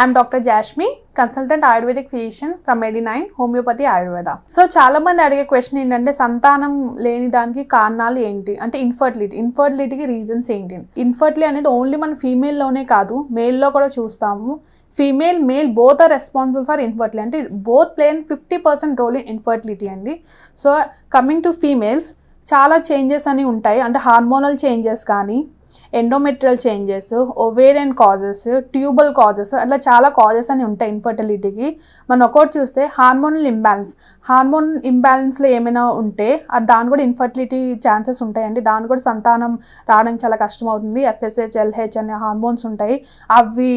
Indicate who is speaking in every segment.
Speaker 1: I'm doctor Jashmi consultant ayurvedic physician from eighty nine homeopathy Ayurveda so చాలా మంది అడిగే question ఏంటంటే సంతానం లేని దానికి కారణాలు ఏంటి? అంటే ఇన్ఫర్టిలిటీ ఇన్ఫర్టిలిటీకి రీజన్స్ ఏంటి? ఇన్ఫర్టిలిటీ అనేది ఓన్లీ మన ఫీమేల్లోనే కాదు మేల్లో కూడా చూస్తాము. Female male both are responsible for infertility అంటే both play an fifty percent role in infertility అండి. సో కమింగ్ టు ఫీమేల్స్ చాలా చేంజెస్ అని ఉంటాయి. అంటే హార్మోనల్ చేంజెస్ కానీ endometrial changes ovarian causes tubal causes అట్లా చాలా కాజెస్ అని ఉంటాయి ఇన్ఫర్టిలిటీకి మనం ఒకటి చూస్తే హార్మోనల్ ఇంబ్యాలెన్స్ హార్మోన్ ఇంబ్యాలెన్స్లో ఏమైనా ఉంటే అది దాని కూడా ఇన్ఫర్టిలిటీ ఛాన్సెస్ ఉంటాయండి. దాని కూడా సంతానం రావడానికి చాలా కష్టం అవుతుంది ఎఫ్ఎస్హెచ్ ఎల్హెచ్ అనే హార్మోన్స్ ఉంటాయి. అవి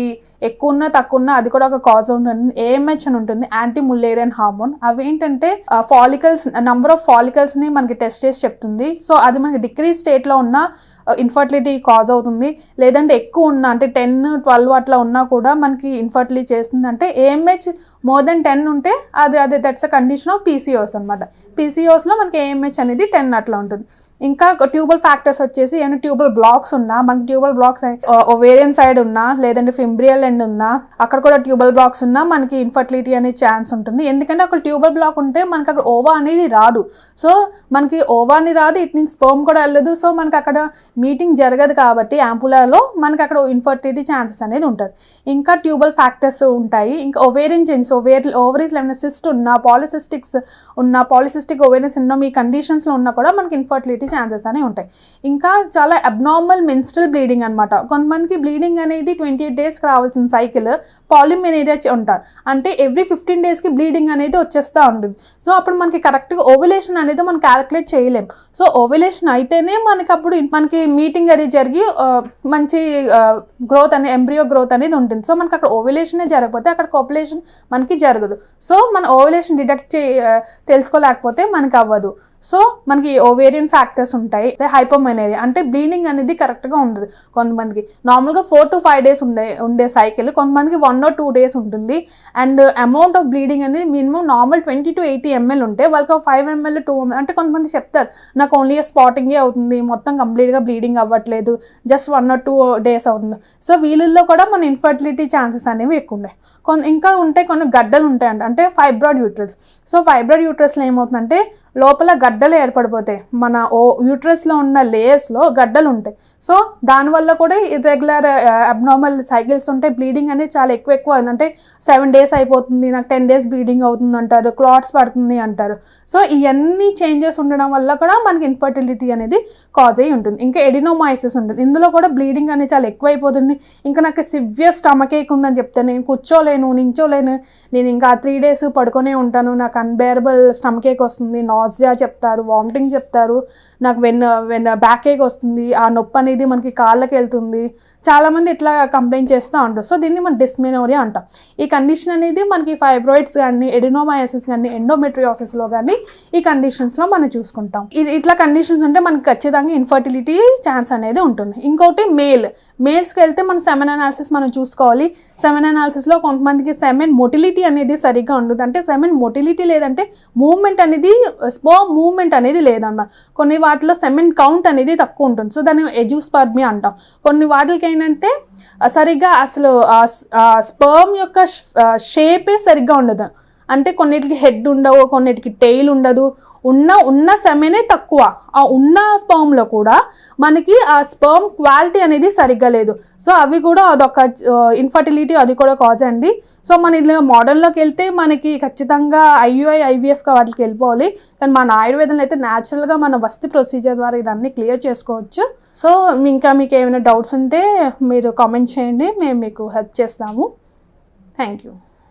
Speaker 1: ఎక్కువ ఉన్నా తక్కువ ఉన్నా అది కూడా ఒక కాజ్ ఉంటుంది ఏఎంహెచ్ అని ఉంటుంది యాంటీ ముల్లేరియన్ హార్మోన్ అవి ఏంటంటే ఫాలికల్స్ నంబర్ ఆఫ్ ఫాలికల్స్ని మనకి టెస్ట్ చేసి చెప్తుంది. సో అది మనకి డిక్రీజ్ స్టేట్లో ఉన్న ఇన్ఫర్టిలిటీ కాజ్ అవుతుంది. లేదంటే ఎక్కువ ఉన్న అంటే టెన్ ట్వెల్వ్ అట్లా ఉన్నా కూడా మనకి ఇన్ఫర్టిలిటీ చేస్తుంది అంటే ఏఎంహెచ్ మోర్ దెన్ టెన్ ఉంటే అది అది that's a condition of PCOS అనమాట పీసీఓస్లో మనకి ఏఎంహెచ్ అనేది టెన్ అట్లా ఉంటుంది. ఇంకా ట్యూబల్ ఫ్యాక్టర్స్ వచ్చేసి ఏమైనా ట్యూబల్ బ్లాక్స్ ఉన్నా మనకి ట్యూబల్ బ్లాక్స్ ఓవేరియన్ సైడ్ ఉన్నా లేదంటే ఫింబ్రియల్ ఎండ్ ఉన్నా అక్కడ కూడా ట్యూబల్ బ్లాక్స్ ఉన్నా మనకి ఇన్ఫర్టిలిటీ అనే ఛాన్స్ ఉంటుంది. ఎందుకంటే అక్కడ ట్యూబల్ బ్లాక్ ఉంటే మనకి అక్కడ ఓవా అనేది రాదు. సో మనకి ఓవా అని రాదు ఇట్ మీన్స్ స్పోమ్ కూడా వెళ్ళదు. సో మనకి అక్కడ మీటింగ్ జరగదు కాబట్టి యాంపులాలో మనకి అక్కడ ఇన్ఫర్టిలిటీ ఛాన్సెస్ అనేది ఉంటుంది. ఇంకా ట్యూబల్ ఫ్యాక్టర్స్ ఉంటాయి. ఇంకా ఓవేరియన్ చేంజెస్ ఓవేర్ ఓవరీస్ ఏమైనా సిస్ట్ ఉన్నా పాలిసిస్టిక్స్ ఉన్న పాలిసిస్టిక్ ఓవేరియన్ ఉన్నా మీ కండిషన్స్లో ఉన్నా కూడా మనకి ఇన్ఫర్టిలిటీ ఛాన్సెస్ అనేవి ఉంటాయి. ఇంకా చాలా అబ్నార్మల్ మెన్స్ట్రల్ బ్లీడింగ్ అనమాట కొంతమందికి బ్లీడింగ్ అనేది ట్వంటీ ఎయిట్ డేస్కి రావాల్సిన సైకిల్ పాలిమెనేరియా ఉంటారు. అంటే ఎవ్రీ ఫిఫ్టీన్ డేస్కి బ్లీడింగ్ అనేది వచ్చేస్తూ ఉంటుంది. సో అప్పుడు మనకి కరెక్ట్గా ఓవలేషన్ అనేది మనం క్యాలిక్యులేట్ చేయలేం. సో ఓవలేషన్ అయితేనే మనకి అప్పుడు మనకి మీటింగ్ అది జరిగి మంచి గ్రోత్ అనేది ఎంబ్రియో గ్రోత్ అనేది ఉంటుంది. సో మనకి అక్కడ ఓవలేషనే జరగకపోతే అక్కడ కోపులేషన్ మనకి జరగదు. సో మన ఓవలేషన్ డిడక్ట్ చే తెలుసుకోలేకపోతే మనకి అవ్వదు. సో మనకి ఓవేరియన్ ఫ్యాక్టర్స్ ఉంటాయి. హైపోమెనేరియా అంటే బ్లీడింగ్ అనేది కరెక్ట్గా ఉండదు. కొంతమందికి నార్మల్గా ఫోర్ టు ఫైవ్ డేస్ ఉండే ఉండే సైకిల్ కొంతమందికి వన్ ఆర్ టూ డేస్ ఉంటుంది. అండ్ అమౌంట్ ఆఫ్ బ్లీడింగ్ అనేది minimum normal twenty to eighty ML ఉంటే వాళ్ళకి ఫైవ్ ఎంఎల్ టూ ఎంఎల్ అంటే కొంతమంది చెప్తారు. నాకు ఓన్లీ స్పాటింగే అవుతుంది. మొత్తం కంప్లీట్గా బ్లీడింగ్ అవ్వట్లేదు. Just one or two days అవుతుంది. సో వీళ్ళల్లో కూడా మన ఇన్ఫర్టిలిటీ ఛాన్సెస్ అనేవి ఎక్కువ ఉన్నాయి. కొన్ని ఇంకా ఉంటే కొన్ని గడ్డలు ఉంటాయంట. అంటే ఫైబ్రాయిడ్ యూట్రస్ సో ఫైబ్రాయిడ్ యూట్రస్లో ఏమవుతుందంటే లోపల గడ్డలు ఏర్పడిపోతాయి. మన ఓ యూట్రస్లో ఉన్న లేయర్స్లో గడ్డలు ఉంటాయి. సో దానివల్ల కూడా ఇర్రెగ్యులర్ అబ్నార్మల్ సైకిల్స్ ఉంటాయి. బ్లీడింగ్ అనేది చాలా ఎక్కువ ఎక్కువ అంటే సెవెన్ డేస్ అయిపోతుంది నాకు టెన్ డేస్ బ్లీడింగ్ అవుతుంది అంటారు. క్లాట్స్ పడుతుంది అంటారు. సో ఇవన్నీ చేంజెస్ ఉండడం వల్ల కూడా మనకి ఇన్ఫర్టిలిటీ అనేది కాజ్ అయ్యి ఉంటుంది. ఇంకా ఎడినోమైసిస్ ఉంటుంది. ఇందులో కూడా బ్లీడింగ్ అనేది చాలా ఎక్కువ అయిపోతుంది. ఇంకా నాకు సివియర్ స్టమక్ ఏక్ ఉందని చెప్తే నేను కూర్చోలేను. నించోలేను నేను ఇంకా త్రీ డేస్ పడుకొనే ఉంటాను. నాకు అన్బేరబుల్ స్టమక్ ఏక్ వస్తుంది. నాజియా చెప్తారు. వామిటింగ్ చెప్తారు. నాకు వెన్ వెన్ బ్యాక్ ఏక్ వస్తుంది. ఆ నొప్పి అనేది మనకి కాళ్ళకి వెళ్తుంది చాలామంది ఇట్లా కంప్లైంట్ చేస్తూ ఉంటారు. సో దీన్ని మనం డిస్మెనోరియా అంటాం. ఈ కండిషన్ అనేది మనకి ఫైబ్రాయిడ్స్ కానీ ఎడినోమయాసిస్ కానీ ఎండోమెట్రియాసిస్లో కానీ ఈ కండిషన్స్లో మనం చూసుకుంటాం. ఇది ఇట్లా కండిషన్స్ ఉంటే మనకి ఖచ్చితంగా ఇన్ఫర్టిలిటీ ఛాన్స్ అనేది ఉంటుంది. ఇంకోటి మేల్. మేల్స్కి వెళ్తే మన సెమెన్ అనాలిసిస్ మనం చూసుకోవాలి. సెమెన్ అనాలిసిస్లో కొంతమందికి సెమెన్ మొటిలిటీ అనేది సరిగ్గా ఉండదు. అంటే సెమెన్ మొటిలిటీ లేదంటే మూవ్మెంట్ అనేది స్పో మూవ్మెంట్ అనేది లేదన్నమాట కొన్ని వాటిలో సెమెన్ కౌంట్ అనేది తక్కువ ఉంటుంది. సో దాన్ని ఎజూస్పర్మి అంటాం. కొన్ని వాటికి ఏంటంటే సరిగ్గా అసలు స్పర్మ్ యొక్క షేపే సరిగ్గా ఉండదు. అంటే కొన్నిటికి హెడ్ ఉండవు కొన్నిటికి టెయిల్ ఉండదు. ఉన్న ఉన్న సెమెనే తక్కువ. ఆ ఉన్న స్పర్మ్లో కూడా మనకి ఆ స్పర్మ్ క్వాలిటీ అనేది సరిగ్గా లేదు. సో అవి కూడా అదొక ఇన్ఫర్టిలిటీ అది కూడా కాజ్ అండి. సో మన ఇలా మోడర్న్లోకి వెళ్తే మనకి ఖచ్చితంగా ఐయుఐ ఐవీఎఫ్గా వాటికి వెళ్ళిపోవాలి. కానీ మన ఆయుర్వేదంలో అయితే న్యాచురల్గా మన వస్తి ప్రొసీజర్ ద్వారా ఇదన్నీ క్లియర్ చేసుకోవచ్చు. సో ఇంకా మీకు ఏమైనా డౌట్స్ ఉంటే మీరు కామెంట్ చేయండి మేము మీకు హెల్ప్ చేస్తాము. Thank you.